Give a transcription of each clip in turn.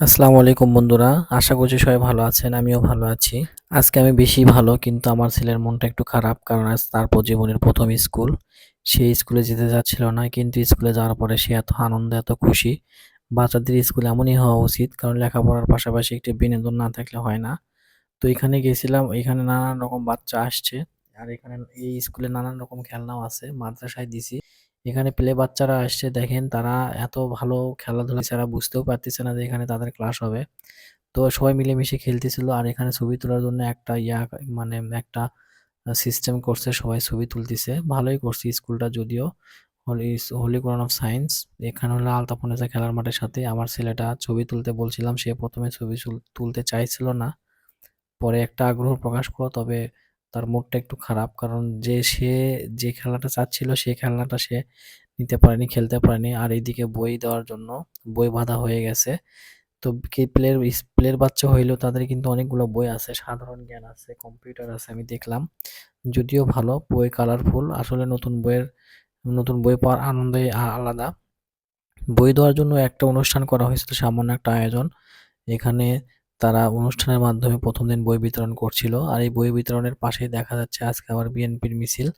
আসসালামু আলাইকুম বন্ধুরা, আশা করছি সবাই ভালো আছেন, আমিও ভালো আছি। আজকে আমি বেশি ভালো, কিন্তু আমার ছেলের মনটা একটু খারাপ, কারণ আজ তারপর জীবনের প্রথম স্কুল। সে স্কুলে যেতে যাচ্ছিল না, কিন্তু স্কুলে যাওয়ার পরে সে এত আনন্দ, এত খুশি। বাচ্চাদের স্কুল এমনই হওয়া উচিত, কারণ লেখাপড়ার পাশাপাশি একটি বিনোদন না থাকলে হয় না। তো এখানে গেছিলাম, এখানে নানান রকম বাচ্চা আসছে, আর এখানে এই স্কুলে নানান রকম খেলনাও আছে, মাদ্রাসায় দিছি। এখানে প্লে বাচ্চারা আসছে, দেখেন তারা এত ভালো খেলাধুলা ছাড়া বুঝতেও পারতেছে না যে এখানে তাদের ক্লাস হবে। তো সবাই মিলেমিশে খেলতেছিল আর এখানে ছবি তোলার জন্য একটা ইয়া মানে একটা সিস্টেম করছে, সবাই ছবি তুলতেছে। ভালোই করছে স্কুলটা যদিও। Holy holy Quran of science এখানে হলো আলতাপনেসা খেলার মাঠের সাথে আমার ছেলেটা ছবি তুলতে বলছিলাম, সে প্রথমে ছবি তুলতে চাইছিল না। পরে একটা আগ্রহ প্রকাশ করো তবে তার মুডটা একটু খারাপ। কারণ যে সে, যে খেলাটা চাচ্ছিল, সেই খেলাটা সে নিতে পারেনি, খেলতে পারেনি। আর এইদিকে বই দেওয়ার জন্য বই বাঁধা হয়ে গেছে। তো কে প্লের প্লের বাচ্চা হইলেও তাদের কিন্তু অনেকগুলো বই আছে। সাধারণ জ্ঞান আছে কম্পিউটার আছে, আমি দেখলাম। যদিও ভালো, বই কালারফুল আসলে নতুন বইয়ের, নতুন বই পাওয়ার আনন্দই আলাদা। বই দেওয়ার জন্য একটা অনুষ্ঠান করা হয়েছিল, সামান্য একটা আয়োজন। এখানে তারা অনুষ্ঠানের মাধ্যমে প্রথম দিন বই বিতরণ করছিল। আর এই বই বিতরণের পাশেই দেখা যাচ্ছে আজকে আবার বিএনপির মিছিল,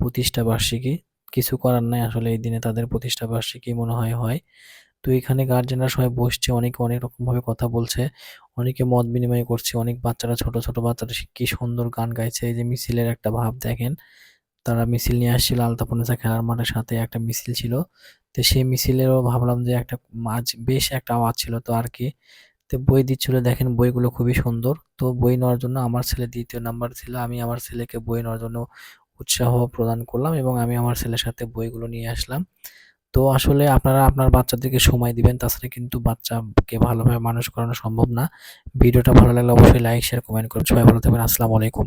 প্রতিষ্ঠা বার্ষিকী। কিছু করার নাই আসলে এই দিনে, তাদের প্রতিষ্ঠা বার্ষিকী মনে হয় হয়। তো এখানে গার্জেনরা সবাই বসছে, অনেকে অনেক রকমভাবে কথা বলছে, অনেকে মত বিনিময় করছে, অনেক বাচ্চারা, ছোট ছোট বাচ্চারা কি সুন্দর গান গাইছে। এই যে মিছিলের একটা ভাব দেখেন, তারা মিছিল নিয়ে আসছিল আলতাপনেসা খেলার মাঠের সাথে একটা মিছিল ছিল। তো সেই মিছিলেরও ভাবলাম যে একটা মাঝ বেশ একটা আওয়াজ ছিল। তো আর কি তো বই দিচ্ছিল, দেখেন বইগুলো খুবই সুন্দর। তো বই নেওয়ার জন্য আমার ছেলে দ্বিতীয় নাম্বার ছিল। আমি আমার ছেলেকে বই নেওয়ার জন্য উৎসাহ প্রদান করলাম এবং আমি আমার ছেলের সাথে বইগুলো নিয়ে আসলাম। তো আসলে আপনারা আপনার বাচ্চাদেরকে সময় দিবেন, তাছাড়া কিন্তু বাচ্চাকে ভালোভাবে মানুষ করানো সম্ভব না। ভিডিওটা ভালো লাগলে অবশ্যই লাইক শেয়ার কমেন্ট করুন। সবাই ভালো থাকবেন। আসসালামু আলাইকুম।